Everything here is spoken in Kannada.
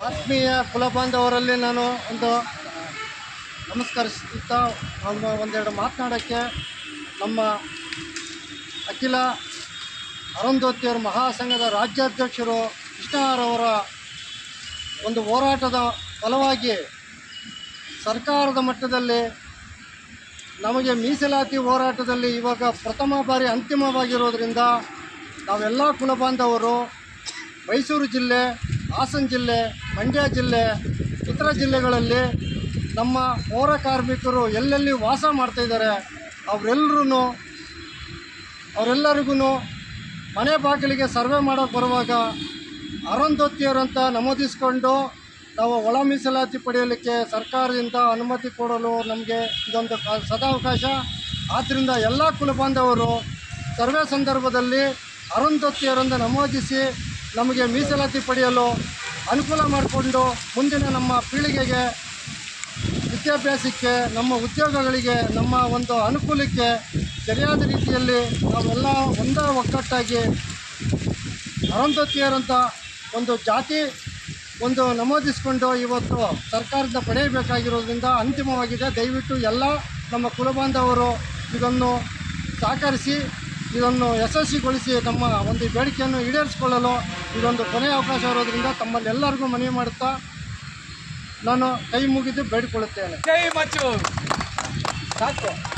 ಆತ್ಮೀಯ ಕುಲ ಬಾಂಧವರಲ್ಲಿ ನಾನು ಒಂದು ನಮಸ್ಕರಿಸುತ್ತಾ ನಮ್ಮ ಒಂದೆರಡು ಮಾತನಾಡೋಕ್ಕೆ ನಮ್ಮ ಅಖಿಲ ಅರುಂಧೋತಿಯರ ಮಹಾಸಂಘದ ರಾಜ್ಯಾಧ್ಯಕ್ಷರು ಕೃಷ್ಣಾರವರ ಒಂದು ಹೋರಾಟದ ಫಲವಾಗಿ ಸರ್ಕಾರದ ಮಟ್ಟದಲ್ಲಿ ನಮಗೆ ಮೀಸಲಾತಿ ಹೋರಾಟದಲ್ಲಿ ಇವಾಗ ಪ್ರಥಮ ಬಾರಿ ಅಂತಿಮವಾಗಿರೋದರಿಂದ ನಾವೆಲ್ಲ ಕುಲಬಾಂಧವರು ಮೈಸೂರು ಜಿಲ್ಲೆ ಹಾಸನ ಜಿಲ್ಲೆ, ಮಂಡ್ಯ ಜಿಲ್ಲೆ, ಇತರ ಜಿಲ್ಲೆಗಳಲ್ಲಿ ನಮ್ಮ ಪೌರ ಕಾರ್ಮಿಕರು ಎಲ್ಲೆಲ್ಲಿ ವಾಸ ಮಾಡ್ತಾಯಿದ್ದಾರೆ ಅವರೆಲ್ಲರೂ ಅವರೆಲ್ಲರಿಗೂ ಮನೆ ಬಾಗಿಲಿಗೆ ಸರ್ವೆ ಮಾಡೋಕ್ಕೆ ಬರುವಾಗ ಅರಂಧೋತಿಯರಂತ ನಮೂದಿಸ್ಕೊಂಡು ನಾವು ಒಳ ಮೀಸಲಾತಿ ಪಡೆಯಲಿಕ್ಕೆ ಸರ್ಕಾರದಿಂದ ಅನುಮತಿ ಕೊಡಲು ನಮಗೆ ಇದೊಂದು ಸದಾವಕಾಶ. ಆದ್ದರಿಂದ ಎಲ್ಲ ಕುಲ ಬಾಂಧವರು ಸರ್ವೆ ಸಂದರ್ಭದಲ್ಲಿ ಅರುಂಧೋತಿಯರನ್ನು ನಮೂದಿಸಿ ನಮಗೆ ಮೀಸಲಾತಿ ಪಡೆಯಲು ಅನುಕೂಲ ಮಾಡಿಕೊಂಡು ಮುಂದಿನ ನಮ್ಮ ಪೀಳಿಗೆಗೆ ವಿದ್ಯಾಭ್ಯಾಸಕ್ಕೆ, ನಮ್ಮ ಉದ್ಯೋಗಗಳಿಗೆ, ನಮ್ಮ ಒಂದು ಅನುಕೂಲಕ್ಕೆ ಸರಿಯಾದ ರೀತಿಯಲ್ಲಿ ನಾವೆಲ್ಲ ಒಂದೇ ಒಗ್ಗಟ್ಟಾಗಿ ಅರಂಧತಿಯರಂಥ ಒಂದು ಜಾತಿ ಒಂದು ನಮೂದಿಸಿಕೊಂಡು ಇವತ್ತು ಸರ್ಕಾರದಿಂದ ಪಡೆಯಬೇಕಾಗಿರೋದ್ರಿಂದ ಅಂತಿಮವಾಗಿದೆ. ದಯವಿಟ್ಟು ಎಲ್ಲ ನಮ್ಮ ಕುಲಬಾಂಧವರು ಇದನ್ನು ಸಹಕರಿಸಿ, ಇದನ್ನು ಯಶಸ್ವಿಗೊಳಿಸಿ ನಮ್ಮ ಒಂದು ಬೇಡಿಕೆಯನ್ನು ಈಡೇರಿಸಿಕೊಳ್ಳಲು ಇದೊಂದು ಕೊನೆಯ ಅವಕಾಶ ಇರೋದ್ರಿಂದ ತಮ್ಮಲ್ಲೆಲ್ಲರಿಗೂ ಮನವಿ ಮಾಡುತ್ತಾ ನಾನು ಕೈ ಮುಗಿದು ಬೇಡಿಕೊಳ್ಳುತ್ತೇನೆ. ಜೈ ಮಚ್ಚು. ಸಾಕು.